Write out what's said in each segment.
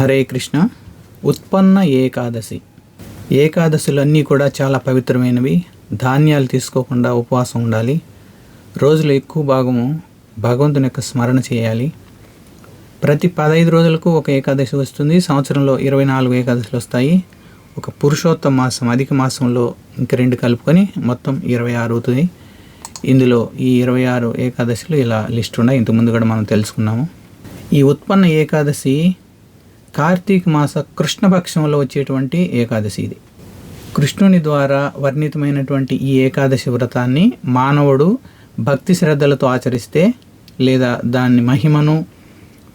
హరే కృష్ణ. ఉత్పన్న ఏకాదశి. ఏకాదశులన్నీ కూడా చాలా పవిత్రమైనవి. ధాన్యాలు తీసుకోకుండా ఉపవాసం ఉండాలి. రోజులు ఎక్కువ భాగము భగవంతుని యొక్క స్మరణ చేయాలి. ప్రతి పదహైదు రోజులకు ఒక ఏకాదశి వస్తుంది. సంవత్సరంలో ఇరవై నాలుగు ఏకాదశులు వస్తాయి. ఒక పురుషోత్తమ మాసం అధిక మాసంలో ఇంక రెండు కలుపుకొని మొత్తం ఇరవై ఆరు అవుతుంది. ఇందులో ఈ ఇరవై ఆరు ఏకాదశులు ఇలా లిస్ట్ ఉన్నాయి. ఇంతకుముందు కూడా మనం తెలుసుకున్నాము. ఈ ఉత్పన్న ఏకాదశి కార్తీక మాస కృష్ణపక్షంలో వచ్చేటువంటి ఏకాదశి ఇది. కృష్ణుని ద్వారా వర్ణితమైనటువంటి ఈ ఏకాదశి వ్రతాన్ని మానవుడు భక్తి శ్రద్ధలతో ఆచరిస్తే లేదా దాని మహిమను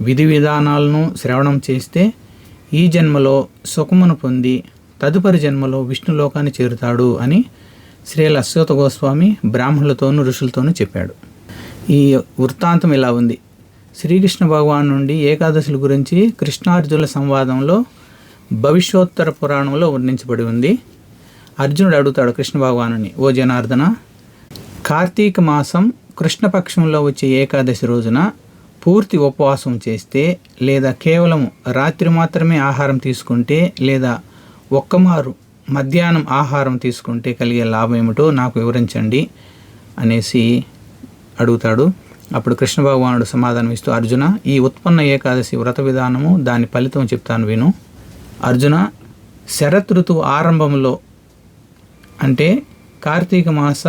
విధి విధానాలను శ్రవణం చేస్తే ఈ జన్మలో సుఖమును పొంది తదుపరి జన్మలో విష్ణులోకాన్ని చేరుతాడు అని శ్రీల అశ్వత గోస్వామి బ్రాహ్మణులతోనూ ఋషులతోనూ చెప్పాడు. ఈ వృత్తాంతం ఇలా ఉంది. శ్రీకృష్ణ భగవాన్ నుండి ఏకాదశుల గురించి కృష్ణార్జునుల సంవాదంలో భవిష్యోత్తర పురాణంలో వర్ణించబడి ఉంది. అర్జునుడు అడుగుతాడు కృష్ణ భగవానుని ఓ జనార్దన కార్తీక మాసం కృష్ణపక్షంలో వచ్చే ఏకాదశి రోజున పూర్తి ఉపవాసం చేస్తే లేదా కేవలం రాత్రి మాత్రమే ఆహారం తీసుకుంటే లేదా ఒక్కమారు మధ్యాహ్నం ఆహారం తీసుకుంటే కలిగే లాభం ఏమిటో నాకు వివరించండి అనేసి అడుగుతాడు. అప్పుడు కృష్ణ భగవానుడు సమాధానం ఇస్తూ అర్జున ఈ ఉత్పన్న ఏకాదశి వ్రత విధానము దాని ఫలితం చెప్తాను విను. అర్జున శరత్ ఋతువు ఆరంభంలో అంటే కార్తీక మాస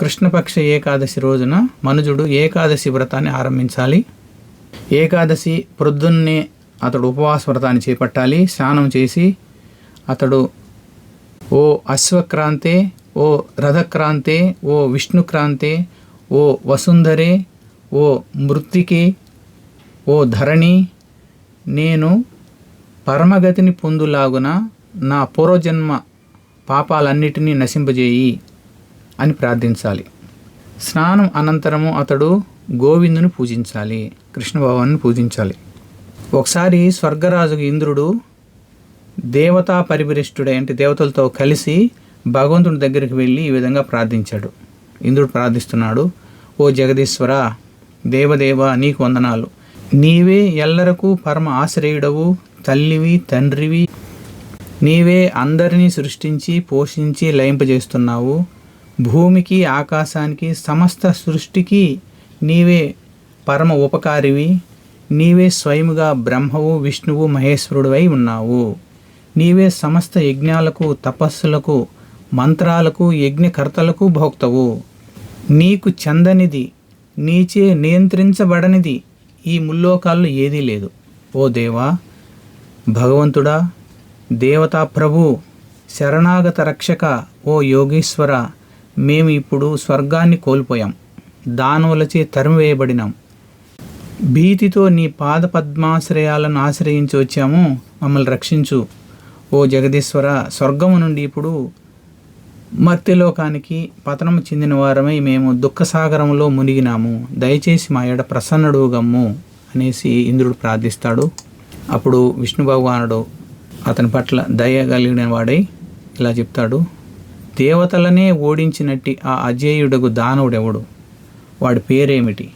కృష్ణపక్ష ఏకాదశి రోజున మనుజుడు ఏకాదశి వ్రతాన్ని ఆరంభించాలి. ఏకాదశి ప్రొద్దున్నే అతడు ఉపవాస వ్రతాన్ని చేపట్టాలి. స్నానం చేసి అతడు ఓ అశ్వక్రాంతే ఓ రథక్రాంతే ఓ విష్ణుక్రాంతే ఓ వసుంధరే ఓ మృత్తికే ఓ ధరణి నేను పరమగతిని పొందులాగున నా పూర్వజన్మ పాపాలన్నిటినీ నశింపజేయి అని ప్రార్థించాలి. స్నానం అనంతరము అతడు గోవిందుని పూజించాలి కృష్ణభగవాన్ని పూజించాలి. ఒకసారి స్వర్గరాజుకు ఇంద్రుడు దేవతా పరిభరిష్ఠుడై అంటే దేవతలతో కలిసి భగవంతుడి దగ్గరికి వెళ్ళి ఈ విధంగా ప్రార్థించాడు. ఇంద్రుడు ప్రార్థిస్తున్నాడు ఓ జగదీశ్వర దేవదేవ నీకు వందనాలు. నీవే ఎల్లరకు పరమ ఆశ్రయుడవు తల్లివి తండ్రివి. నీవే అందరినీ సృష్టించి పోషించి లయింపజేస్తున్నావు. భూమికి ఆకాశానికి సమస్త సృష్టికి నీవే పరమ ఉపకారివి. నీవే స్వయముగా బ్రహ్మవు విష్ణువు మహేశ్వరుడివై ఉన్నావు. నీవే సమస్త యజ్ఞాలకు తపస్సులకు మంత్రాలకు యజ్ఞకర్తలకు భోక్తవు. నీకు చందనిది నీచే నియంత్రించబడనిది ఈ ముల్లోకాల్లో ఏదీ లేదు. ఓ దేవా భగవంతుడా దేవతా ప్రభు శరణాగత రక్షక ఓ యోగేశ్వర మేము ఇప్పుడు స్వర్గాన్ని కోల్పోయాం. దానవులచే తరిమివేయబడినాం. భీతితో నీ పాద పద్మాశ్రయాలను ఆశ్రయించి వచ్చాము. మమ్మల్ని రక్షించు. ఓ జగదీశ్వర స్వర్గము నుండి ఇప్పుడు మర్త్యలోకానికి పతనము చెందిన వారమై మేము దుఃఖసాగరంలో మునిగినాము. దయచేసి మా ఏడ ప్రసన్నుడు గమ్ము అనేసి ఇంద్రుడు ప్రార్థిస్తాడు. అప్పుడు విష్ణు భగవానుడు అతని పట్ల దయ కలిగిన వాడై ఇలా చెప్తాడు. దేవతలనే ఓడించినట్టి ఆ అజేయుడకు దానవుడెవడు? వాడి పేరేమిటి?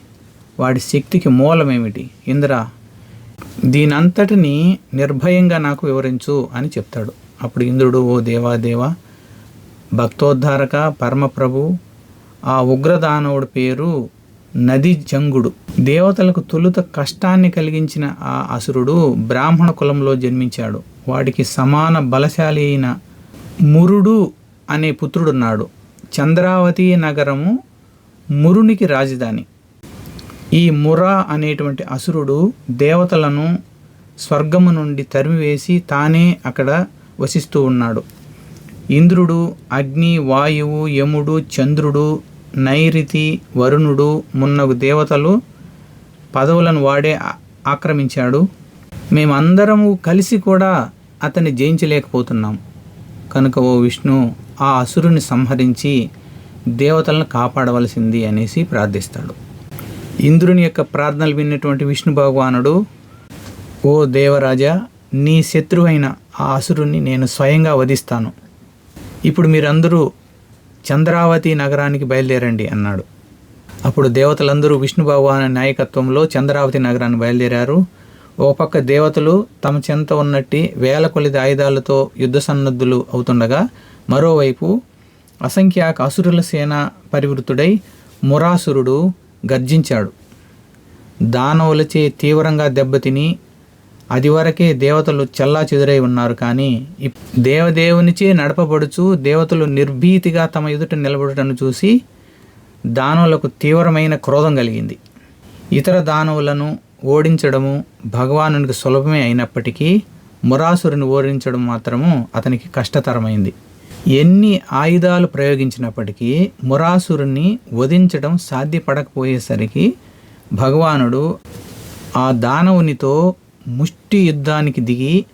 వాడి శక్తికి మూలమేమిటి? ఇంద్ర దీనంతటిని నిర్భయంగా నాకు వివరించు అని చెప్తాడు. అప్పుడు ఇంద్రుడు ఓ దేవా దేవా భక్తోద్ధారక పరమప్రభు. ఆ ఉగ్రదానవుడి పేరు నది జంగుడు. దేవతలకు తొలుత కష్టాన్ని కలిగించిన ఆ అసురుడు బ్రాహ్మణ కులంలో జన్మించాడు. వాడికి సమాన బలశాలి అయిన మురుడు అనే పుత్రుడున్నాడు. చంద్రావతి నగరము మురునికి రాజధాని. ఈ మురా అనేటువంటి అసురుడు దేవతలను స్వర్గము నుండి తరిమివేసి తానే అక్కడ వసిస్తూ ఉన్నాడు. ఇంద్రుడు అగ్ని వాయువు యముడు చంద్రుడు నైరుతి వరుణుడు మున్నగు దేవతలు పదవులను వాడే ఆక్రమించాడు. మేమందరము కలిసి కూడా అతన్ని జయించలేకపోతున్నాం. కనుక ఓ విష్ణు ఆ అసురుని సంహరించి దేవతలను కాపాడవలసింది అనేసి ప్రార్థిస్తాడు. ఇంద్రుని యొక్క ప్రార్థనలు విన్నటువంటి విష్ణు భగవానుడు ఓ దేవరాజా నీ శత్రువైన ఆ అసురుని నేను స్వయంగా వధిస్తాను. ఇప్పుడు మీరందరూ చంద్రావతి నగరానికి బయలుదేరండి అన్నాడు. అప్పుడు దేవతలందరూ విష్ణు భగవాన్ నాయకత్వంలో చంద్రావతి నగరాన్ని బయలుదేరారు. ఓ పక్క దేవతలు తమ చెంత ఉన్నట్టి వేల కొలిది ఆయుధాలతో యుద్ధ సన్నద్ధులు అవుతుండగా మరోవైపు అసంఖ్యాక అసురుల సేన పరివృతుడై మురాసురుడు గర్జించాడు. దానవులచే తీవ్రంగా దెబ్బతిని అది వరకే దేవతలు చల్లా చెదురై ఉన్నారు కానీ ఇప్- దేవదేవునిచే నడపబడుచు దేవతలు నిర్భీతిగా తమ ఎదుట నిలబడటను చూసి దానవులకు తీవ్రమైన క్రోధం కలిగింది. ఇతర దానవులను ఓడించడము భగవానునికి సులభమే అయినప్పటికీ మురాసురుని ఓడించడం మాత్రము అతనికి కష్టతరమైంది. ఎన్ని ఆయుధాలు ప్రయోగించినప్పటికీ మురాసురుని వధించడం సాధ్యపడకపోయేసరికి భగవానుడు ఆ దానవునితో ముష్టి యుద్ధానికి దిగి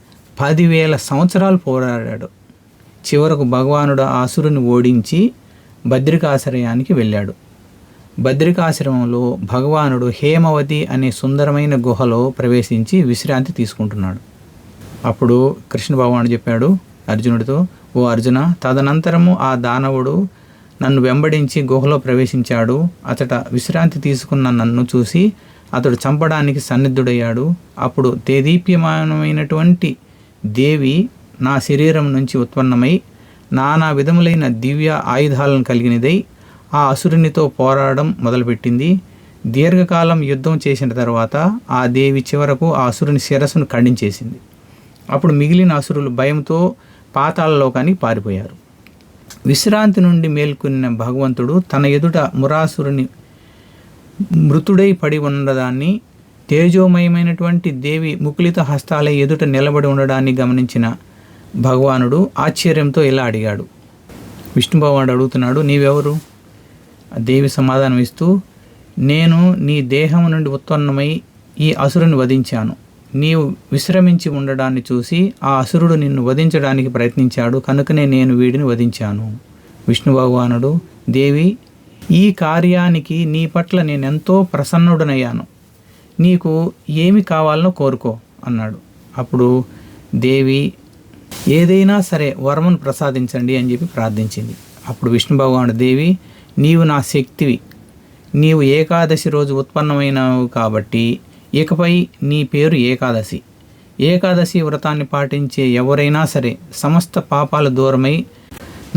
పదివేల సంవత్సరాలు పోరాడాడు. చివరకు భగవానుడు ఆసురుని అసురుని ఓడించి భద్రికాశ్రయానికి వెళ్ళాడు. భద్రికాశ్రమంలో భగవానుడు హేమవతి అనే సుందరమైన గుహలో ప్రవేశించి విశ్రాంతి తీసుకుంటున్నాడు. అప్పుడు కృష్ణ భగవానుడు చెప్పాడు అర్జునుడితో ఓ అర్జున తదనంతరము ఆ దానవుడు నన్ను వెంబడించి గుహలో ప్రవేశించాడు. అతట విశ్రాంతి తీసుకున్న నన్ను చూసి అతడు చంపడానికి సన్నిద్ధుడయ్యాడు అప్పుడు తేదీప్యమానమైనటువంటి దేవి నా శరీరం నుంచి ఉత్పన్నమై నానా విధములైన దివ్య ఆయుధాలను కలిగినదై ఆ అసురునితో పోరాడడం మొదలుపెట్టింది. దీర్ఘకాలం యుద్ధం చేసిన తర్వాత ఆ దేవి చివరకు ఆ అసురుని శిరస్సును ఖండించేసింది. అప్పుడు మిగిలిన అసురులు భయంతో పాతాళలోకానికి పారిపోయారు. విశ్రాంతి నుండి మేల్కొన్న భగవంతుడు తన ఎదుట మురాసురుని మృతుడై పడి ఉన్నదాన్ని తేజోమయమైనటువంటి దేవి ముకులిత హస్తాల ఎదుట నిలబడి ఉండడాన్ని గమనించిన భగవానుడు ఆశ్చర్యంతో ఇలా అడిగాడు. విష్ణు భగవానుడు అడుగుతున్నాడు నీవెవరు? దేవి సమాధానం ఇస్తూ నేను నీ దేహం నుండి ఉత్పన్నమై ఈ అసురుని వధించాను. నీవు విశ్రమించి ఉండడాన్ని చూసి ఆ అసురుడు నిన్ను వధించడానికి ప్రయత్నించాడు కనుకనే నేను వీడిని వధించాను. విష్ణు భగవానుడు దేవి ఈ కార్యానికి నీ పట్ల నేను ఎంతో ప్రసన్నుడనయ్యాను. నీకు ఏమి కావాలనో కోరుకో అన్నాడు. అప్పుడు దేవి ఏదైనా సరే వరమును ప్రసాదించండి అని చెప్పి ప్రార్థించింది. అప్పుడు విష్ణు భగవానుడు దేవి నీవు నా శక్తివి. నీవు ఏకాదశి రోజు ఉత్పన్నమైనవు కాబట్టి ఇకపై నీ పేరు ఏకాదశి. ఏకాదశి వ్రతాన్ని పాటించే ఎవరైనా సరే సమస్త పాపాల దూరమై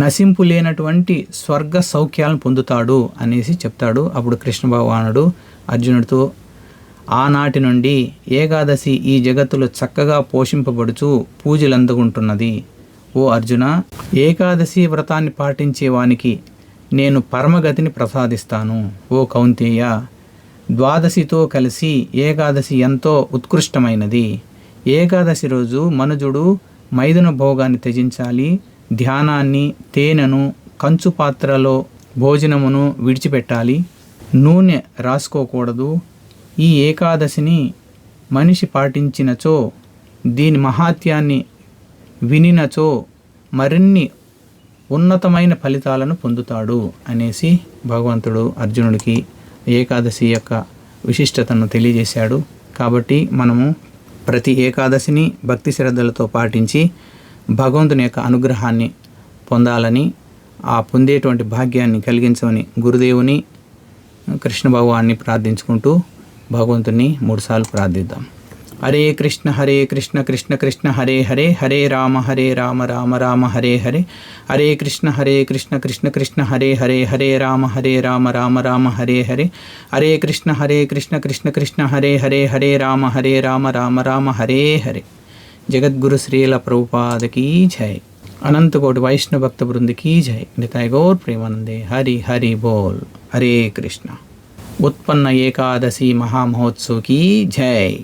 నశింపు లేనటువంటి స్వర్గ సౌఖ్యాలను పొందుతాడు అనేసి చెప్తాడు అప్పుడు కృష్ణ భగవానుడు అర్జునుడితో ఆనాటి నుండి ఏకాదశి ఈ జగత్తులో చక్కగా పోషింపబడుచు పూజలు అందుకుంటున్నది ఓ అర్జున ఏకాదశి వ్రతాన్ని పాటించే వానికి నేను పరమగతిని ప్రసాదిస్తాను. ఓ కౌంతేయ ద్వాదశితో కలిసి ఏకాదశి ఎంతో ఉత్కృష్టమైనది. ఏకాదశి రోజు మనుజుడు మైదున భోగాన్ని త్యజించాలి. ధ్యానాన్ని తేనెను కంచు పాత్రలో భోజనమును విడిచిపెట్టాలి. నూనె రాసుకోకూడదు. ఈ ఏకాదశిని మనిషి పాటించినచో దీని మహాత్యాన్ని వినినచో మరిన్ని ఉన్నతమైన ఫలితాలను పొందుతాడు అనేసి భగవంతుడు అర్జునుడికి ఏకాదశి యొక్క విశిష్టతను తెలియజేశాడు. కాబట్టి మనము ప్రతి ఏకాదశిని భక్తి శ్రద్ధలతో పాటించి భగవంతుని యొక్క అనుగ్రహాన్ని పొందాలని ఆ పొందేటువంటి భాగ్యాన్ని కలిగించమని గురుదేవుని కృష్ణ భగవాన్ని ప్రార్థించుకుంటూ భగవంతుని మూడుసార్లు ప్రార్థిద్దాం. హరే కృష్ణ హరే కృష్ణ కృష్ణ కృష్ణ హరే హరే హరే రామ హరే రామ రామ రామ హరే హరే. హరే కృష్ణ హరే కృష్ణ కృష్ణ కృష్ణ హరే హరే హరే రామ హరే రామ రామ రామ హరే హరే. హరే కృష్ణ హరే కృష్ణ కృష్ణ కృష్ణ హరే హరే హరే రామ హరే రామ రామ రామ హరే హరే. జగద్గురు శ్రీల ప్రభుపాదకి జై. అనంతకోటి వైష్ణవ భక్త బృందికి జై. నితాయ్ గౌర్ ప్రేమానందే. హరి హరి బోల్. హరే కృష్ణ. ఉత్పన్న ఏకాదశి మహామహోత్సవకి జై.